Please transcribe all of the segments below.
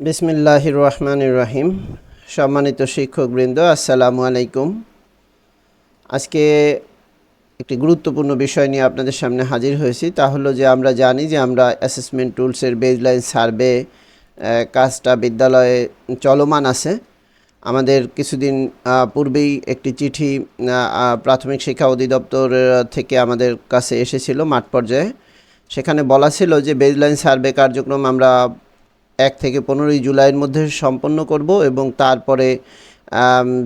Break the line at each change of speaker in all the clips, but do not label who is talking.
বিসমিল্লাহির রহমান রহিম। সম্মানিত শিক্ষকবৃন্দ, আসসালামু আলাইকুম। আজকে একটি গুরুত্বপূর্ণ বিষয় নিয়ে আপনাদের সামনে হাজির হয়েছি। তা হলো যে আমরা জানি যে আমরা অ্যাসেসমেন্ট টুলসের বেজলাইন সার্ভে কাজটা বিদ্যালয়ে চলমান আছে। আমাদের কিছুদিন পূর্বেই একটি চিঠি প্রাথমিক শিক্ষা অধিদপ্তর থেকে আমাদের কাছে এসেছিল মাঠ পর্যায়ে। সেখানে বলা ছিল যে বেজলাইন সার্ভে কার্যক্রম আমরা এক থেকে পনেরোই জুলাইয়ের মধ্যে সম্পন্ন করব এবং তারপরে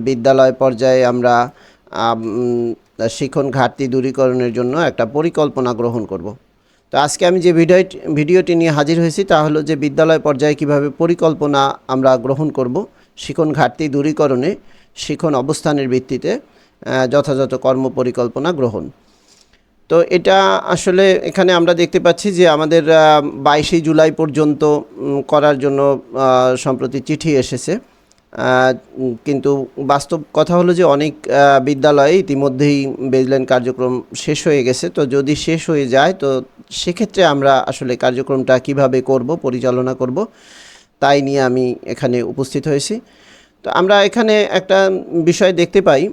বিদ্যালয় পর্যায়ে আমরা আম, শিক্ষণ ঘাটতি দূরীকরণের জন্য একটা পরিকল্পনা গ্রহণ করব। তো আজকে আমি যে ভিডিও ভিডিওটি নিয়ে হাজির হয়েছি তা হলো যে বিদ্যালয় পর্যায়ে কীভাবে পরিকল্পনা আমরা গ্রহণ করব শিক্ষণ ঘাটতি দূরীকরণে শিক্ষণ অবস্থানের ভিত্তিতে যথাযথ কর্ম পরিকল্পনা গ্রহণ। তো এটা আসলে এখানে আমরা দেখতে পাচ্ছি যে আমাদের বাইশে জুলাই পর্যন্ত করার জন্য সম্প্রতি চিঠি এসেছে। কিন্তু বাস্তব কথা হলো যে অনেক বিদ্যালয়ে ইতিমধ্যেই বেজলাইন কার্যক্রম শেষ হয়ে গেছে। তো যদি শেষ হয়ে যায়, তো সেক্ষেত্রে আমরা আসলে কার্যক্রমটা কীভাবে করব, পরিচালনা করব, তাই নিয়ে আমি এখানে উপস্থিত হয়েছি। তো আমরা এখানে একটা বিষয় দেখতে পাই।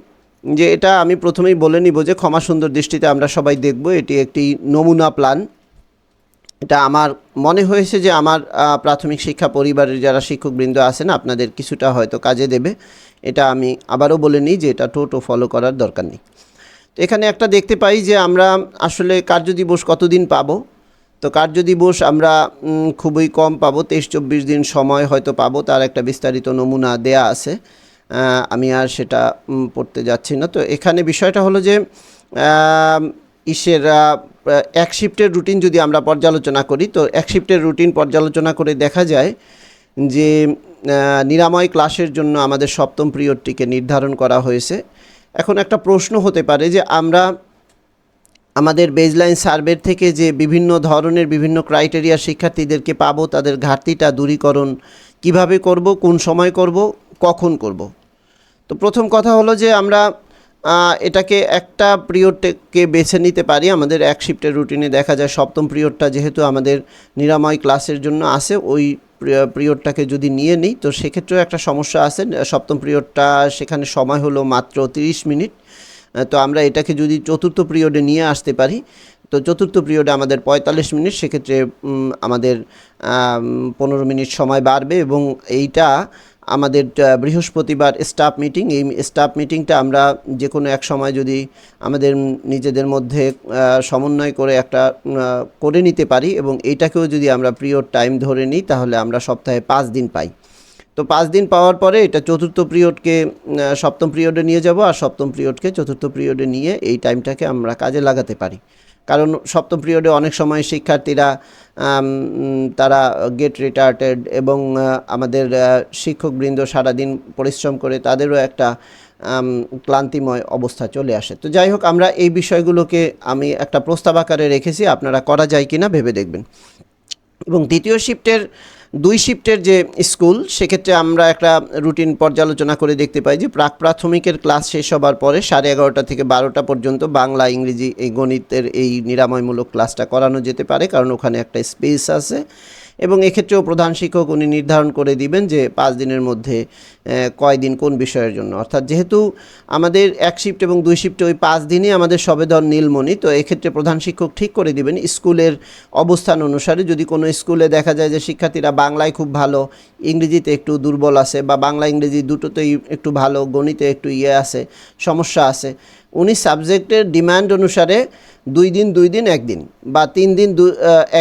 যে এটা আমি প্রথমেই বলে নিব যে ক্ষমা সুন্দর দৃষ্টিতে আমরা সবাই দেখব, এটি একটি নমুনা প্ল্যান এটা আমার মনে হয়েছে যে আমার প্রাথমিক শিক্ষা পরিবারের যারা শিক্ষকবৃন্দ আছেন আপনাদের কিছুটা হয়তো কাজে দেবে। এটা আমি আবারও বলে নিই যে এটা টোটো ফলো করার দরকার নেই। তো এখানে একটা দেখতে পাই যে আমরা আসলে কার্যদিবস কতদিন পাবো? তো কার্যদিবস আমরা খুবই কম পাবো, তেইশ চব্বিশ দিন সময় হয়তো পাবো, তার একটা বিস্তারিত নমুনা দেয়া আছে। আমি আর সেটা পড়তে যাচ্ছি না। তো এখানে বিষয়টা হলো যে ইসের এক শিফটের রুটিন যদি আমরা পর্যালোচনা করি, তো এক শিফটের রুটিন পর্যালোচনা করে দেখা যায় যে নিরাময় ক্লাসের জন্য আমাদের সপ্তম পিরিয়ডটিকে নির্ধারণ করা হয়েছে। এখন একটা প্রশ্ন হতে পারে যে, আমরা আমাদের বেজলাইন সার্ভের থেকে যে বিভিন্ন ধরনের বিভিন্ন ক্রাইটেরিয়া শিক্ষার্থীদেরকে পাবো, তাদের ঘাটতিটা দূরীকরণ কীভাবে করব, কোন সময় করব কখন করব? তো প্রথম কথা হলো যে আমরা এটাকে একটা পিরিয়ডকে বেছে নিতে পারি। আমাদের এক শিফটের রুটিনে দেখা যায় সপ্তম পিরিয়ডটা যেহেতু আমাদের নিরাময় ক্লাসের জন্য আছে, ওই পিরিয়ডটাকে যদি নিয়ে নিই, তো সেক্ষেত্রেও একটা সমস্যা আছে। সপ্তম পিরিয়ডটা সেখানে সময় হলো মাত্র তিরিশ মিনিট। তো আমরা এটাকে যদি চতুর্থ পিরিয়ডে নিয়ে আসতে পারি, তো চতুর্থ পিরিয়ডে আমাদের পঁয়তাল্লিশ মিনিট, সেক্ষেত্রে আমাদের পনেরো মিনিট সময় বাড়বে এবং এইটা আমাদের বৃহস্পতিবার স্টাফ মিটিং এই স্টাফ মিটিংটা আমরা যে কোনো এক সময় যদি আমাদের নিজেদের মধ্যে সমন্বয় করে একটা করে নিতে পারি এবং এইটাকেও যদি আমরা পিরিয়ড টাইম ধরে নিই, তাহলে আমরা সপ্তাহে পাঁচ দিন পাই। তো পাঁচ দিন পাওয়ার পরে এটা চতুর্থ পিরিয়ডকে সপ্তম পিরিয়ডে নিয়ে যাব আর সপ্তম পিরিয়ডকে চতুর্থ পিরিয়ডে নিয়ে এই টাইমটাকে আমরা কাজে লাগাতে পারি। কারণ সপ্তম পিরিয়ডে অনেক সময় শিক্ষার্থীরা তারা গেট রিটার্টেড এবং আমাদের শিক্ষকবৃন্দ সারাদিন পরিশ্রম করে তাদেরও একটা ক্লান্তিময় অবস্থা চলে আসে। তো যাই হোক, আমরা এই বিষয়গুলোকে আমি একটা প্রস্তাব আকারে রেখেছি, আপনারা করা যায় কি না ভেবে দেখবেন। এবং দ্বিতীয় শিফটের দুই শিফটের যে স্কুল সেক্ষেত্রে আমরা একটা রুটিন পর্যালোচনা করে দেখতে পাই যে প্রাক প্রাথমিকের ক্লাস শেষ হবার পরে সাড়ে এগারোটা থেকে বারোটা পর্যন্ত বাংলা, ইংরেজি, এই গণিতের এই নিরাময়মূলক ক্লাসটা করানো যেতে পারে। কারণ ওখানে একটা স্পেস আছে। এবং এক্ষেত্রেও প্রধান শিক্ষক উনি নির্ধারণ করে দিবেন যে পাঁচ দিনের মধ্যে আহ, কয় দিন কোন বিষয়ের জন্য। অর্থাৎ যেহেতু আমাদের এক শিফট এবং দুই শিফটে ওই পাঁচ দিনই আমাদের সবেদন নীলমণি তো এক্ষেত্রে প্রধান শিক্ষক ঠিক করে দিবেন স্কুলের অবস্থান অনুসারে। যদি কোনো স্কুলে দেখা যায় যে শিক্ষার্থীরা বাংলায় খুব ভালো ইংরেজিতে একটু দুর্বল আছে বা বাংলা ইংরেজি দুটোতেই একটু ভালো গণিতে একটু ইয়ে আছে সমস্যা আছে উনি সাবজেক্টের ডিমান্ড অনুসারে দুই দিন দুই দিন একদিন বা তিন দিন দু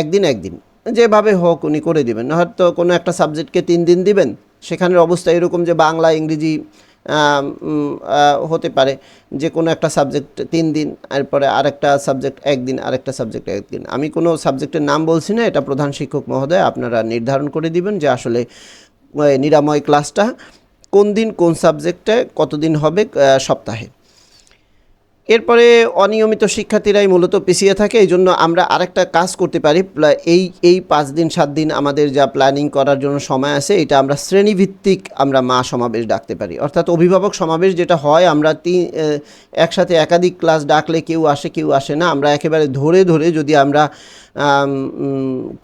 একদিন একদিন। যেভাবে হোক উনি করে দিবেন। হয়তো কোনো একটা সাবজেক্টকে তিন দিন দিবেন, সেখানের অবস্থা এরকম যে বাংলা, ইংরেজি হতে পারে। যে কোনো একটা সাবজেক্ট তিন দিন, এরপরে আরেকটা সাবজেক্ট একদিন, আরেকটা সাবজেক্ট একদিন। আমি কোনো সাবজেক্টের নাম বলছি না, এটা প্রধান শিক্ষক মহোদয়, আপনারা নির্ধারণ করে দিবেন যে আসলে নিরাময় ক্লাসটা কোন দিন কোন সাবজেক্টে কতদিন হবে সপ্তাহে। এরপরে অনিয়মিত শিক্ষার্থীরাই মূলত পিছিয়ে থাকে, এই জন্য আমরা আরেকটা কাজ করতে পারি। এই এই পাঁচ দিন, সাত দিন আমাদের যা প্ল্যানিং করার জন্য সময় আছে, এটা আমরা শ্রেণীভিত্তিক আমরা মা সমাবেশ ডাকতে পারি। অর্থাৎ অভিভাবক সমাবেশ যেটা হয়, আমরা তিন একসাথে একাধিক ক্লাস ডাকলে কেউ আসে কেউ আসে না। আমরা একেবারে ধরে ধরে যদি আমরা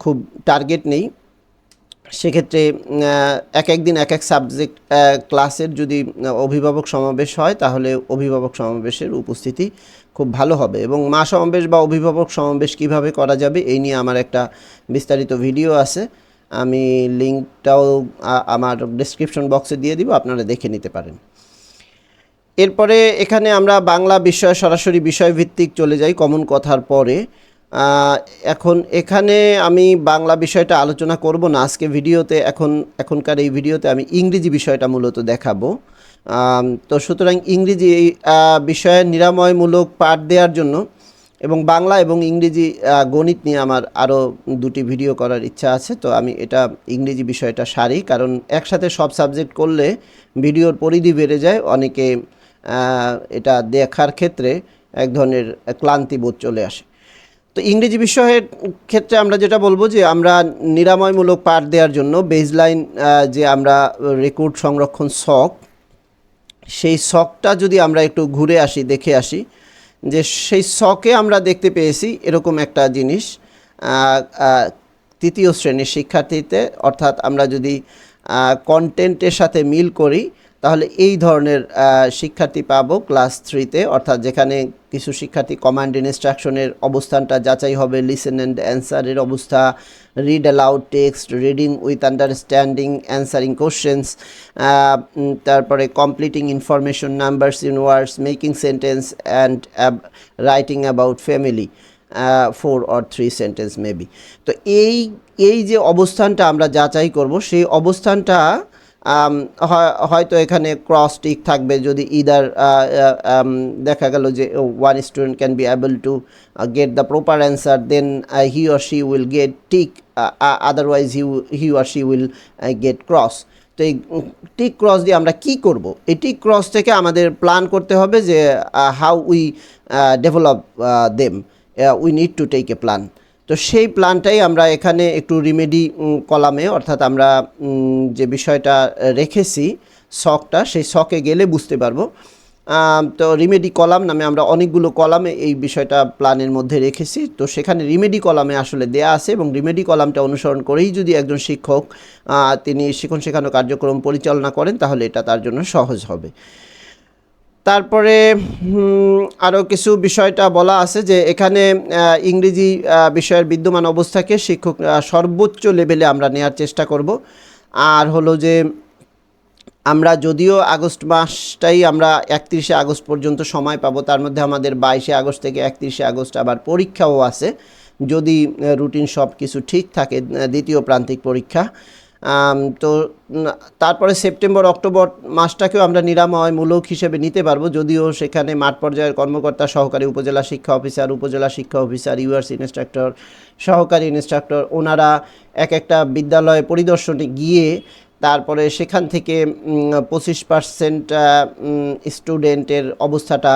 খুব টার্গেট নেই সেক্ষেত্রে এক এক দিন এক এক সাবজেক্ট ক্লাসের যদি অভিভাবক সমাবেশ হয়, তাহলে অভিভাবক সমাবেশের উপস্থিতি খুব ভালো হবে। এবং মা সমাবেশ বা অভিভাবক সমাবেশ কীভাবে করা যাবে, এই নিয়ে আমার একটা বিস্তারিত ভিডিও আছে। আমি লিঙ্কটাও আমার ডিসক্রিপশন বক্সে দিয়ে দিব, আপনারা দেখে নিতে পারেন। এরপরে এখানে আমরা বাংলা বিষয় সরাসরি বিষয়ভিত্তিক চলে যাই কমন কথার পরে। এখন এখানে আমি বাংলা বিষয়টা আলোচনা করব না। আজকে ভিডিওতে এখন, এখনকার এই ভিডিওতে আমি ইংরেজি বিষয়টা মূলত দেখাবো। তো সুতরাং ইংরেজি এই বিষয়ে নিরাময়মূলক পাঠ দেওয়ার জন্য এবং বাংলা এবং ইংরেজি গণিত নিয়ে আমার আরও দুটি ভিডিও করার ইচ্ছা আছে। তো আমি এটা ইংরেজি বিষয়টা সারি, কারণ একসাথে সব সাবজেক্ট করলে ভিডিওর পরিধি বেড়ে যায়। অনেকে এটা দেখার ক্ষেত্রে এক ধরনের ক্লান্তি বোধ চলে আসে। তো ইংরেজি বিষয়ের ক্ষেত্রে আমরা যেটা বলব যে আমরা নিরাময়মূলক পাঠ দেওয়ার জন্য বেজলাইন যে আমরা রেকর্ড সংরক্ষণ শখ, সেই শখটা যদি আমরা একটু ঘুরে আসি, দেখে আসি, যে সেই শখে আমরা দেখতে পেয়েছি এরকম একটা জিনিস তৃতীয় শ্রেণির শিক্ষার্থীতে, অর্থাৎ আমরা যদি কন্টেন্টের সাথে মিল করি তাহলে এই ধরনের শিক্ষার্থী পাবো ক্লাস থ্রিতে, অর্থাৎ যেখানে কিছু শিক্ষার্থী কমান্ড ইনস্ট্রাকশনের অবস্থানটা যাচাই হবে লিসেন অ্যান্ড অ্যান্সারের অবস্থা read aloud text reading with understanding answering questions তারপরে completing information numbers in words making sentence and writing about family four or three sentence maybe তো এই এই যে অবস্থানটা আমরা যাচাই করব, সেই অবস্থানটা হয়তো এখানে ক্রস টিক থাকবে যদি ইদার দেখা গেল যে one student can be able to get the proper answer then he or she will get tick otherwise he he or she will get cross তো এই টিক ক্রস দিয়ে আমরা কি করব? এই টিক ক্রস থেকে আমাদের প্ল্যান করতে হবে যে how we develop them we need to take a plan তো সেই প্ল্যানটাই আমরা এখানে একটু রিমেডি কলামে, অর্থাৎ আমরা যে বিষয়টা রেখেছি শখটা, সেই শখে গেলে বুঝতে পারব। তো রিমেডি কলাম নামে আমরা অনেকগুলো কলামে এই বিষয়টা প্ল্যানের মধ্যে রেখেছি। তো সেখানে রিমেডি কলামে আসলে দেয়া আছে এবং রিমেডি কলামটা অনুসরণ করেই যদি একজন শিক্ষক তিনি শিক্ষণ শেখানো কার্যক্রম পরিচালনা করেন, তাহলে এটা তার জন্য সহজ হবে। তারপরে আরও কিছু বিষয়টা বলা আছে যে এখানে ইংরেজি বিষয়ের বিদ্যমান অবস্থাকে শিক্ষক সর্বোচ্চ লেভেলে আমরা নেওয়ার চেষ্টা করব। আর হলো যে, আমরা যদিও আগস্ট মাসটাই আমরা একত্রিশে আগস্ট পর্যন্ত সময় পাবো, তার মধ্যে আমাদের বাইশে আগস্ট থেকে একত্রিশে আগস্ট আবার পরীক্ষাও আছে। যদি রুটিন সব কিছু ঠিক থাকে দ্বিতীয় প্রান্তিক পরীক্ষা তো তারপরে সেপ্টেম্বর, অক্টোবর মাসটাকেও আমরা নিরাময়মূলক হিসেবে নিতে পারব। যদিও সেখানে মাঠ পর্যায়ের কর্মকর্তা, সহকারী উপজেলা শিক্ষা অফিসার, উপজেলা শিক্ষা অফিসার, ইউআরসি ইনস্ট্রাক্টর, সহকারী ইনস্ট্রাক্টর, ওনারা এক একটা বিদ্যালয়ে পরিদর্শনে গিয়ে তারপরে সেখান থেকে পঁচিশ পার্সেন্ট স্টুডেন্টের অবস্থাটা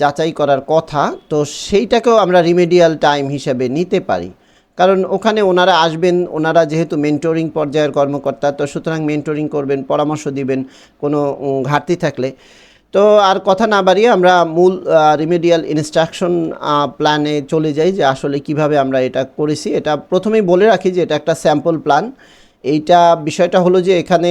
যাচাই করার কথা। তো সেইটাকেও আমরা রিমেডিয়াল টাইম হিসেবে নিতে পারি। কারণ ওখানে ওনারা আসবেন, ওনারা যেহেতু মেন্টরিং পর্যায়ের কর্মকর্তা, তো সুতরাং মেন্টরিং করবেন, পরামর্শ দিবেন, কোনো ঘাটতি থাকলে। তো আর কথা না বাড়িয়ে আমরা মূল রিমেডিয়াল ইনস্ট্রাকশন প্ল্যানে চলে যাই যে আসলে কীভাবে আমরা এটা করেছি। এটা প্রথমেই বলে রাখি যে এটা একটা স্যাম্পল প্ল্যান এইটা বিষয়টা হলো যে এখানে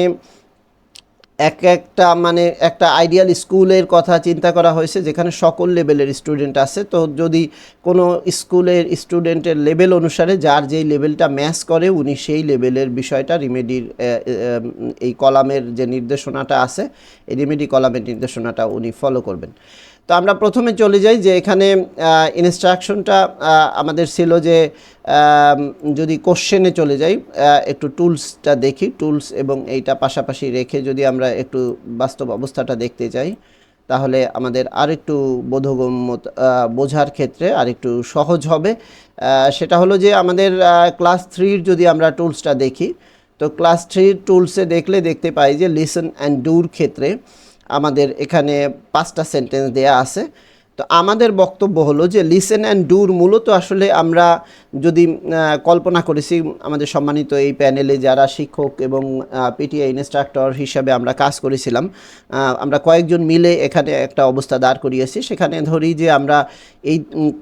এক একটা মানে একটা আইডিয়াল স্কুলের কথা চিন্তা করা হয়েছে, যেখানে সকল লেভেলের স্টুডেন্ট আছে। তো যদি কোনো স্কুলের স্টুডেন্টের লেভেল অনুসারে যার যেই লেভেলটা ম্যাচ করে, উনি সেই লেভেলের বিষয়টা রিমেডির এই কলামের যে নির্দেশনাটা আছে, এই রিমেডি কলামের নির্দেশনাটা উনি ফলো করবেন। তো আমরা প্রথমে চলে যাই যে এখানে ইনস্ট্রাকশনটা আমাদের ছিল যে যদি কোশ্চেনে চলে যাই একটু টুলসটা দেখি টুলস এবং এইটা পাশাপাশি রেখে যদি আমরা একটু বাস্তব অবস্থাটা দেখতে চাই, তাহলে আমাদের আরেকটু বোধগম্য বোঝার ক্ষেত্রে আরেকটু সহজ হবে। সেটা হলো যে আমাদের ক্লাস থ্রির যদি আমরা টুলসটা দেখি, তো ক্লাস থ্রির টুলসে দেখলে দেখতে পাই যে লিসন অ্যান্ড ডুর ক্ষেত্রে আমাদের এখানে পাঁচটা সেন্টেন্স দেয়া আছে। তো আমাদের বক্তব্য হলো যে লিসেন অ্যান্ড ডুর মূলত আসলে আমরা যদি কল্পনা করেছি, আমাদের সম্মানিত এই প্যানেলে যারা শিক্ষক এবং পিটিআই ইনস্ট্রাক্টর হিসাবে আমরা কাজ করেছিলাম আমরা কয়েকজন মিলে এখানে একটা অবস্থা দাঁড় করিয়েছি। সেখানে ধরি যে, আমরা এই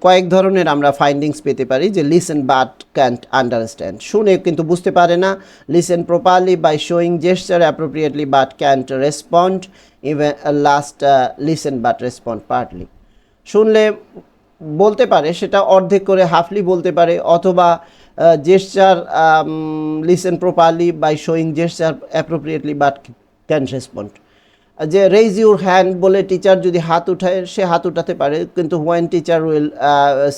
কয়েক ধরনের আমরা ফাইন্ডিংস পেতে পারি যে লিসেন বাট ক্যান্ট আন্ডারস্ট্যান্ড শুনে কিন্তু বুঝতে পারে না listen properly by showing gesture appropriately but can't respond even last listen but respond partly শুনলে বলতে পারে, সেটা অর্ধেক করে হাফলি বলতে পারে, অথবা gesture listen properly by showing gesture appropriately but can respond যে রেইজ ইউর হ্যান্ড বলে টিচার যদি হাত উঠায়, সে হাত উঠাতে পারে, কিন্তু when teacher will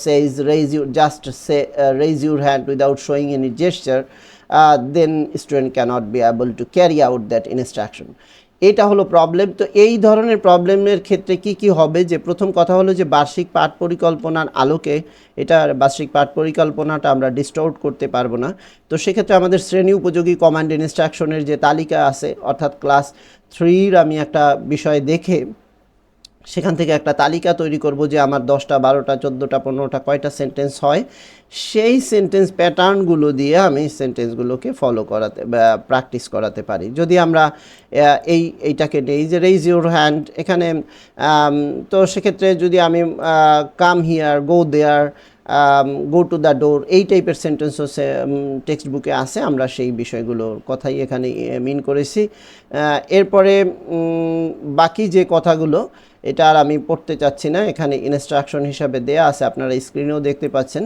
says raise your just say raise your hand without showing any gesture then student cannot be able to carry out that instruction এটা হলো প্রবলেম তো এই ধরনের প্রবলেমের ক্ষেত্রে কি কি হবে? যে প্রথম কথা হলো যে বার্ষিক পাঠ পরিকল্পনার আলোকে এটা বার্ষিক পাঠ পরিকল্পনাটা আমরা ডিস্টার্ট করতে পারব না। তো সেক্ষেত্রে আমাদের শ্রেণি উপযোগী কমান্ড ইনস্ট্রাকশনের যে তালিকা আছে, অর্থাৎ ক্লাস থ্রির আমি একটা বিষয় দেখে সেখান থেকে একটা তালিকা তৈরি করব যে আমার দশটা, বারোটা, চোদ্দোটা, পনেরোটা কয়টা সেন্টেন্স হয়। সেই সেন্টেন্স প্যাটার্নগুলো দিয়ে আমি সেন্টেন্সগুলোকে ফলো করাতে প্র্যাকটিস করাতে পারি। যদি আমরা এই, এইটাকে নেই যে রেইজ ইউর হ্যান্ড এখানে তো সেক্ষেত্রে যদি আমি come here go there go to the door এই টাইপের সেন্টেন্সও সে টেক্সট বুকে আছে। আমরা সেই বিষয়গুলোর কথাই এখানে মিন করেছি। এরপরে বাকি যে কথাগুলো এটা আর আমি পড়তে চাচ্ছি না। এখানে ইনস্ট্রাকশন হিসাবে দেয়া আছে, আপনারা স্ক্রিনেও দেখতে পাচ্ছেন।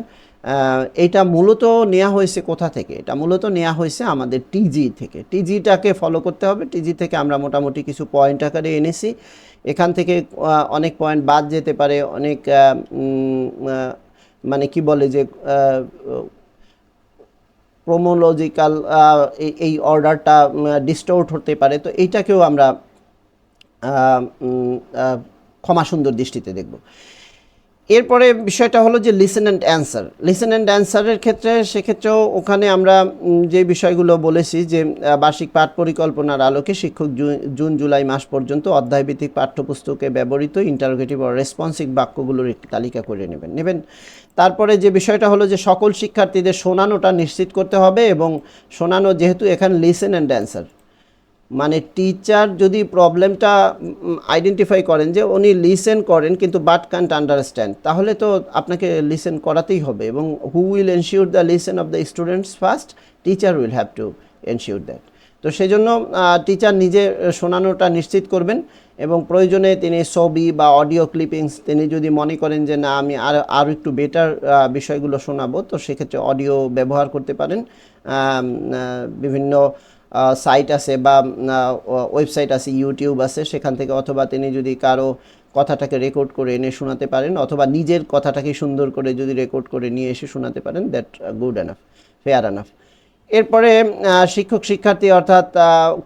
এটা মূলত নেওয়া হয়েছে কোথা থেকে? এটা মূলত নেওয়া হয়েছে আমাদের টিজি থেকে। টিজিটাকে ফলো করতে হবে। টিজি থেকে আমরা মোটামুটি কিছু পয়েন্ট আকারে এনেছি। এখান থেকে অনেক পয়েন্ট বাদ যেতে পারে, অনেক মানে কি বলে যে প্রোমোলজিক্যাল এই অর্ডারটা ডিস্টোর্ট হতে পারে। তো এইটাকেও আমরা ক্ষমা সুন্দর দৃষ্টিতে দেখব। এরপরে বিষয়টা হলো যে listen and answer listen and অ্যান্সারের ক্ষেত্রে, সেক্ষেত্রেও ওখানে আমরা যে বিষয়গুলো বলেছি যে বার্ষিক পাঠ পরিকল্পনার আলোকে শিক্ষক জুন, জুলাই মাস পর্যন্ত অধ্যায়ভিত্তিক পাঠ্যপুস্তকে ব্যবহৃত ইন্টারোগেটিভ ও রেসপন্সিভ বাক্যগুলোর একটি তালিকা করে নেবেন। নেবেন। তারপরে যে বিষয়টা হলো যে সকল শিক্ষার্থীদের শোনানোটা নিশ্চিত করতে হবে এবং শোনানো যেহেতু এখানে লিসেন অ্যান্ড অ্যান্সার মানে টিচার যদি প্রবলেমটা আইডেন্টিফাই করেন যে উনি লিসেন করেন কিন্তু বাট কান্ট আন্ডারস্ট্যান্ড তাহলে তো আপনাকে লিসেন করাতেই হবে এবং who will ensure the listen of the students first teacher will have to ensure that তো সেই জন্য টিচার নিজে শোনানোটা নিশ্চিত করবেন এবং প্রয়োজনে তিনি ছবি বা অডিও ক্লিপিংস তিনি যদি মনে করেন যে না, আমি আর আরও একটু বেটার বিষয়গুলো শোনাবো, তো সেক্ষেত্রে অডিও ব্যবহার করতে পারেন। বিভিন্ন সাইট আছে বা ওয়েবসাইট আছে ইউটিউব আছে, সেখান থেকে অথবা তিনি যদি কারও কথাটাকে রেকর্ড করে এনে শোনাতে পারেন, অথবা নিজের কথাটাকে সুন্দর করে যদি রেকর্ড করে নিয়ে এসে শোনাতে পারেন that good enough fair enough এরপরে শিক্ষক শিক্ষার্থী অর্থাৎ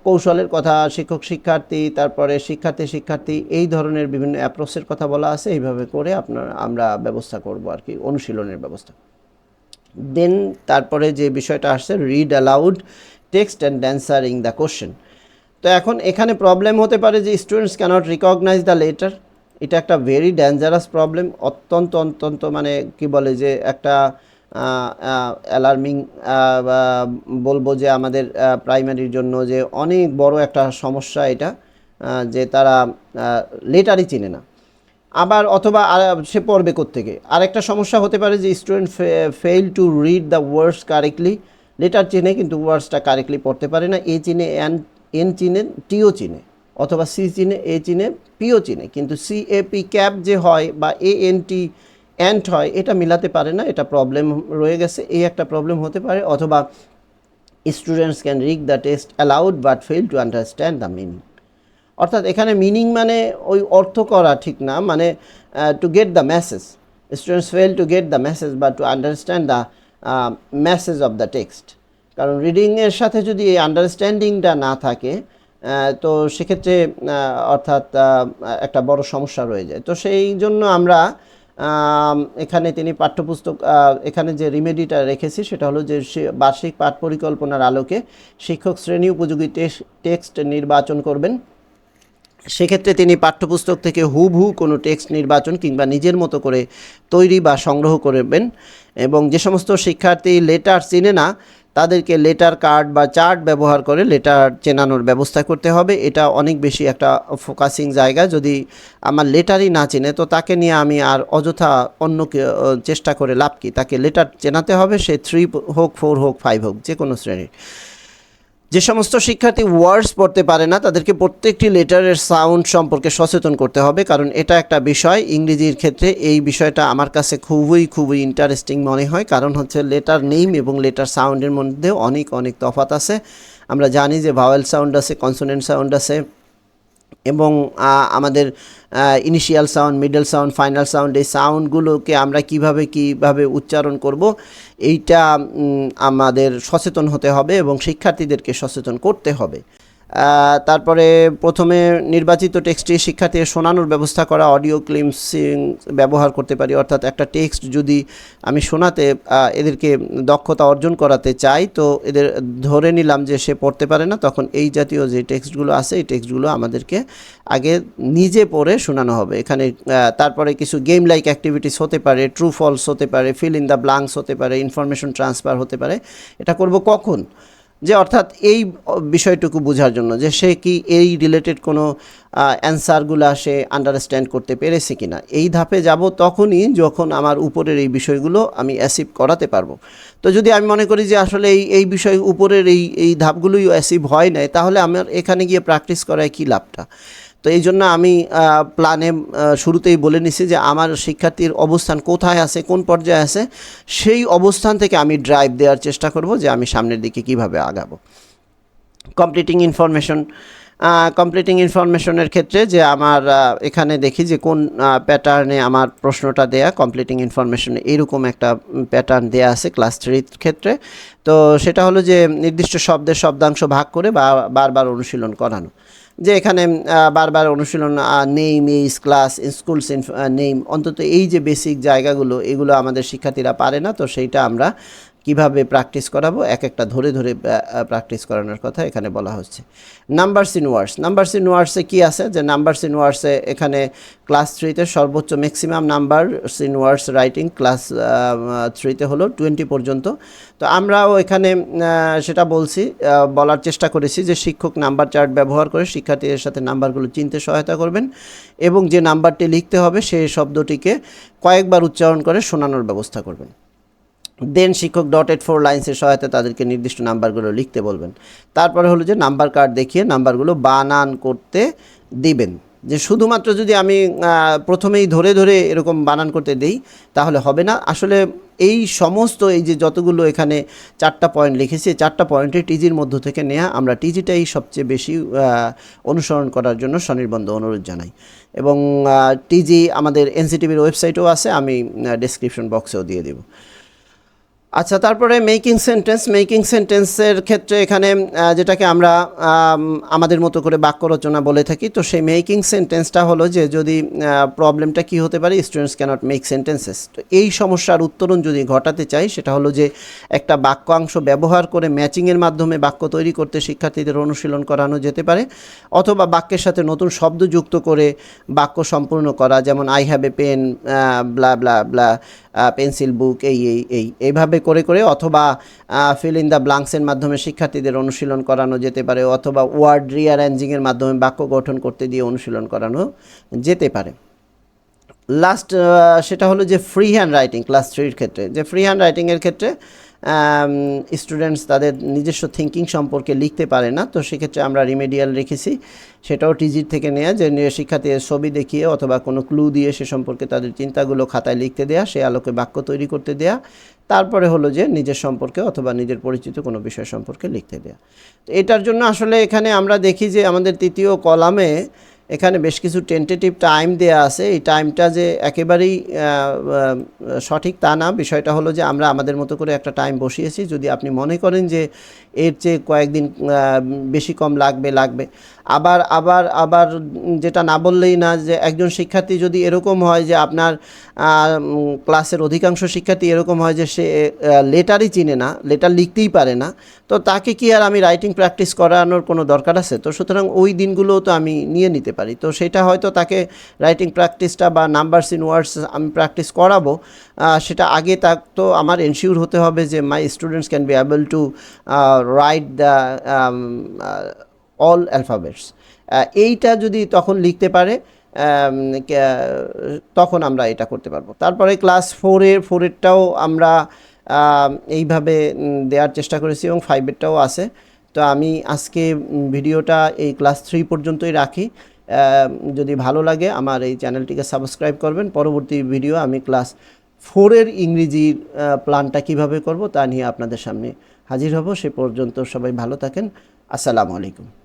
কৌশলের কথা, শিক্ষক শিক্ষার্থী, তারপরে শিক্ষার্থী শিক্ষার্থী, এই ধরনের বিভিন্ন অ্যাপ্রোচের কথা বলা আছে, এইভাবে করে আপনার, আমরা ব্যবস্থা করব আর কি, অনুশীলনের ব্যবস্থা। দেন তারপরে যে বিষয়টা আসছে read aloud text and answering the question. তো এখন এখানে প্রবলেম হতে পারে যে students cannot recognise the letter. এটা একটা ভেরি ডেঞ্জারাস প্রবলেম, অত্যন্ত অত্যন্ত মানে কি বলে যে একটা অ্যালার্মিং বলব যে আমাদের প্রাইমারির জন্য যে অনেক বড় একটা সমস্যা এটা যে তারা লেটারই চিনে না। আবার অথবা সে পড়বে থেকে আরেকটা সমস্যা হতে পারে যে student fail to read the words correctly. Letter চিনে কিন্তু ওয়ার্ডসটা কারেক্টলি পড়তে পারে না। এ চিনে এন এন চিনে টিও চিনে, অথবা সি চিনে এ চিনে পিও চিনে। কিন্তু সি এ পি ক্যাপ যে হয় বা এ এন টি অ্যান্ট হয়, এটা মিলাতে পারে না। এটা প্রবলেম রয়ে গেছে। এই একটা প্রবলেম হতে পারে। অথবা students can read the text aloud but fail to understand the meaning অর্থাৎ এখানে মিনিং মানে ওই অর্থ করা ঠিক না। মানে to get the message students fail to get the message বা to understand the message of the text কারণ রিডিংয়ের সাথে যদি এই আন্ডারস্ট্যান্ডিংটা না থাকে তো সেক্ষেত্রে অর্থাৎ একটা বড় সমস্যা রয়ে যায়। তো সেই জন্য আমরা এখানে তিনি পাঠ্যপুস্তক এখানে যে রিমেডিটা রেখেছি, সেটা হলো যে বার্ষিক পাঠ পরিকল্পনার আলোকে শিক্ষক শ্রেণি উপযোগী টেক্সট নির্বাচন করবেন। সেক্ষেত্রে তিনি পাঠ্যপুস্তক থেকে হুবহু কোনো টেক্সট নির্বাচন কিংবা নিজের মতো করে তৈরি বা সংগ্রহ করবেন এবং যে সমস্ত শিক্ষার্থী লেটার চিনে না তাদেরকে লেটার কার্ড বা চার্ট ব্যবহার করে লেটার চেনানোর ব্যবস্থা করতে হবে। এটা অনেক বেশি একটা ফোকাসিং জায়গা। যদি আমার লেটারই না চেনে তো তাকে নিয়ে আমি আর অযথা অন্যকে আহ, চেষ্টা করে লাভ কি? তাকে লেটার চেনাতে হবে সে থ্রি হোক ফোর হোক ফাইভ হোক যে কোনো শ্রেণির। যে সমস্ত শিক্ষার্থী ওয়ার্ডস পড়তে পারে না, তাদেরকে প্রত্যেকটি লেটারের সাউন্ড সম্পর্কে সচেতন করতে হবে, কারণ এটা একটা বিষয়। ইংরেজির ক্ষেত্রে এই বিষয়টা আমার কাছে খুবই খুবই ইন্টারেস্টিং মনে হয়, কারণ হচ্ছে লেটার নেম এবং লেটার সাউন্ডের মধ্যে অনেক অনেক তফাত আছে। আমরা জানি যে ভাওয়েল সাউন্ড আছে কনসোনেন্ট সাউন্ড আছে এবং আমাদের initial sound middle sound final sound এই সাউন্ডগুলোকে আমরা কীভাবে কীভাবে উচ্চারণ করব, এইটা আমাদের সচেতন হতে হবে এবং শিক্ষার্থীদেরকে সচেতন করতে হবে। তারপরে প্রথমে নির্বাচিত টেক্সটটি শিক্ষার্থীদের শোনানোর ব্যবস্থা করা অডিও ক্লিমসিং ব্যবহার করতে পারি, অর্থাৎ একটা টেক্সট যদি আমি শোনাতে এদেরকে দক্ষতা অর্জন করাতে চাই, তো এদের ধরে নিলাম যে সে পড়তে পারে না, তখন এই জাতীয় যে টেক্সটগুলো আছে, এই টেক্সটগুলো আমাদেরকে আগে নিজে পড়ে শোনানো হবে। এখানে তারপরে কিছু গেম লাইক অ্যাক্টিভিটিস হতে পারে ট্রু ফলস হতে পারে ফিল ইন দ্য ব্লাঙ্কস হতে পারে ইনফরমেশন ট্রান্সফার হতে পারে। এটা করব কখন? যে অর্থাৎ এই বিষয়টুকু বোঝার জন্য যে সে কি এই রিলেটেড কোনো অ্যান্সারগুলো সে আন্ডারস্ট্যান্ড করতে পেরেছে কিনা। এই ধাপে যাব তখনই যখন আমার উপরের এই বিষয়গুলো আমি অ্যাসিভ করাতে পারব। তো যদি আমি মনে করি যে আসলে এই এই বিষয় উপরের এই এই ধাপগুলোই অ্যাসিভ হয় নাই, তাহলে আমার এখানে গিয়ে প্র্যাকটিস করায় কী লাভটা? তো এই জন্য আমি প্ল্যানে শুরুতেই বলে নিছি যে আমার শিক্ষার্থীর অবস্থান কোথায় আছে, কোন পর্যায়ে আছে, সেই অবস্থান থেকে আমি ড্রাইভ দেওয়ার চেষ্টা করব যে আমি সামনের দিকে কীভাবে আগাবো। কমপ্লিটিং ইনফরমেশন কমপ্লিটিং ইনফরমেশনের ক্ষেত্রে যে আমার এখানে দেখি যে কোন প্যাটার্নে আমার প্রশ্নটা দেয়া কমপ্লিটিং ইনফরমেশন এরকম একটা প্যাটার্ন দেয়া আছে ক্লাস থ্রির ক্ষেত্রে। তো সেটা হলো যে নির্দিষ্ট শব্দের শব্দাংশ ভাগ করে বা, বারবার অনুশীলন করানো। যে এখানে বারবার অনুশীলন name age class school's name অন্তত এই যে বেসিক জায়গাগুলো, এগুলো আমাদের শিক্ষার্থীরা পারে না, তো সেইটা আমরা কীভাবে প্র্যাকটিস করাবো? এক একটা ধরে ধরে প্র্যাকটিস করানোর কথা এখানে বলা হচ্ছে। Numbers in words numbers in ওয়ার্ডসে কী আছে? যে নাম্বারস ইন ওয়ার্ডসে এখানে ক্লাস থ্রিতে সর্বোচ্চ maximum number in words writing class থ্রিতে হলো টোয়েন্টি পর্যন্ত। তো আমরাও এখানে সেটা বলছি বলার চেষ্টা করেছি যে শিক্ষক নাম্বার চার্ট ব্যবহার করে শিক্ষার্থীদের সাথে নাম্বারগুলো চিনতে সহায়তা করবেন এবং যে নাম্বারটি লিখতে হবে সেই শব্দটিকে কয়েকবার উচ্চারণ করে শোনানোর ব্যবস্থা করবেন। দেন শিক্ষক ডট এট ফোর লাইন্সের সহায়তা তাদেরকে নির্দিষ্ট নাম্বারগুলো লিখতে বলবেন। তারপরে হলো যে নাম্বার কার্ড দেখিয়ে নাম্বারগুলো বানান করতে দিবেন। যে শুধুমাত্র যদি আমি প্রথমেই ধরে ধরে এরকম বানান করতে দেই, তাহলে হবে না। আসলে এই সমস্ত এই যে যতগুলো এখানে চারটা পয়েন্ট লিখেছি চারটা পয়েন্টে টিজির মধ্য থেকে নেওয়া আমরা টিজিটাই সবচেয়ে বেশি অনুসরণ করার জন্য স্বনির্বন্ধ অনুরোধ জানাই। এবং টিজি আমাদের এনসিটিভির ওয়েবসাইটও আছে, আমি ডেসক্রিপশন বক্সেও দিয়ে দেবো। আচ্ছা তারপরে মেকিং সেন্টেন্স মেকিং সেন্টেন্সের ক্ষেত্রে এখানে যেটাকে আমরা আমাদের মতো করে বাক্য রচনা বলে থাকি, তো সেই মেকিং সেন্টেন্সটা হলো যে যদি প্রবলেমটা কি হতে পারে স্টুডেন্টস ক্যানট মেক সেন্টেন্সেস তো এই সমস্যার উত্তরণ যদি ঘটাতে চাই, সেটা হলো যে একটা বাক্যাংশ ব্যবহার করে ম্যাচিংয়ের মাধ্যমে বাক্য তৈরি করতে শিক্ষার্থীদের অনুশীলন করানো যেতে পারে, অথবা বাক্যের সাথে নতুন শব্দ যুক্ত করে বাক্য সম্পূর্ণ করা, যেমন I have a pen blah blah blah pencil, book, এই এই এই, এইভাবে করে করে অথবা ফিল ইন দ্য ব্লাঙ্কসের মাধ্যমে শিক্ষার্থীদের অনুশীলন করানো যেতে পারে অথবা ওয়ার্ড রিঅ্যারেঞ্জিংয়ের মাধ্যমে বাক্য গঠন করতে দিয়ে অনুশীলন করানো যেতে পারে। লাস্ট সেটা হলো যে ফ্রি হ্যান্ড রাইটিং ক্লাস থ্রির ক্ষেত্রে। যে ফ্রি হ্যান্ড রাইটিংয়ের ক্ষেত্রে স্টুডেন্টস তাদের নিজস্ব থিঙ্কিং সম্পর্কে লিখতে পারে না, তো সেক্ষেত্রে আমরা রিমেডিয়াল রেখেছি। সেটাও টিজির থেকে নেওয়া যে শিক্ষার্থীদের ছবি দেখিয়ে অথবা কোনো ক্লু দিয়ে সে সম্পর্কে তাদের চিন্তাগুলো খাতায় লিখতে দেয়া, সে আলোকে বাক্য তৈরি করতে দেয়া। তারপরে হলো যে নিজের সম্পর্কে অথবা নিজের পরিচিত কোনো বিষয় সম্পর্কে লিখতে দেয়া। তো এটার জন্য আসলে এখানে আমরা দেখি যে আমাদের তৃতীয় কলামে এখানে বেশ কিছু টেন্টেটিভ টাইম দেয়া আছে। এই টাইমটা যে একেবারেই সঠিক তা না। বিষয়টা হলো যে আমরা আমাদের মতো করে একটা টাইম বসিয়েছি। যদি আপনি মনে করেন যে এর চেয়ে কয়েকদিন বেশি কম লাগবে লাগবে। আবার আবার আবার যেটা না বললেই না, যে একজন শিক্ষার্থী যদি এরকম হয় যে আপনার ক্লাসের অধিকাংশ শিক্ষার্থী এরকম হয় যে সে লেটারই চিনে না, লেটার লিখতেই পারে না, তো তাকে কি আর আমি রাইটিং প্র্যাকটিস করানোর কোনো দরকার আছে? তো সুতরাং ওই দিনগুলোও তো আমি নিয়ে নিতে পারি। তো সেটা হয়তো তাকে রাইটিং প্র্যাকটিসটা বা নাম্বারস ইন ওয়ার্ডস আমি প্র্যাকটিস করাবো সেটা আগে তাক তো আমার এনশিওর হতে হবে যে my students can be able to write the all alphabets এইটা যদি তখন লিখতে পারে তখন আমরা এটা করতে পারব। তারপরে ক্লাস ফোরের ফোরেরটাও আমরা এইভাবে দেওয়ার চেষ্টা করেছি এবং ফাইভেরটাও আছে। তো আমি আজকে ভিডিওটা এই ক্লাস থ্রি পর্যন্তই রাখি। যদি ভালো লাগে আমার এই চ্যানেলটিকে সাবস্ক্রাইব করবেন। পরবর্তী ভিডিও আমি ক্লাস ফোরের ইংরেজির প্ল্যানটা কীভাবে করব তা নিয়ে আপনাদের সামনে হাজির হব। সে পর্যন্ত সবাই ভালো থাকেন। আসসালামু আলাইকুম।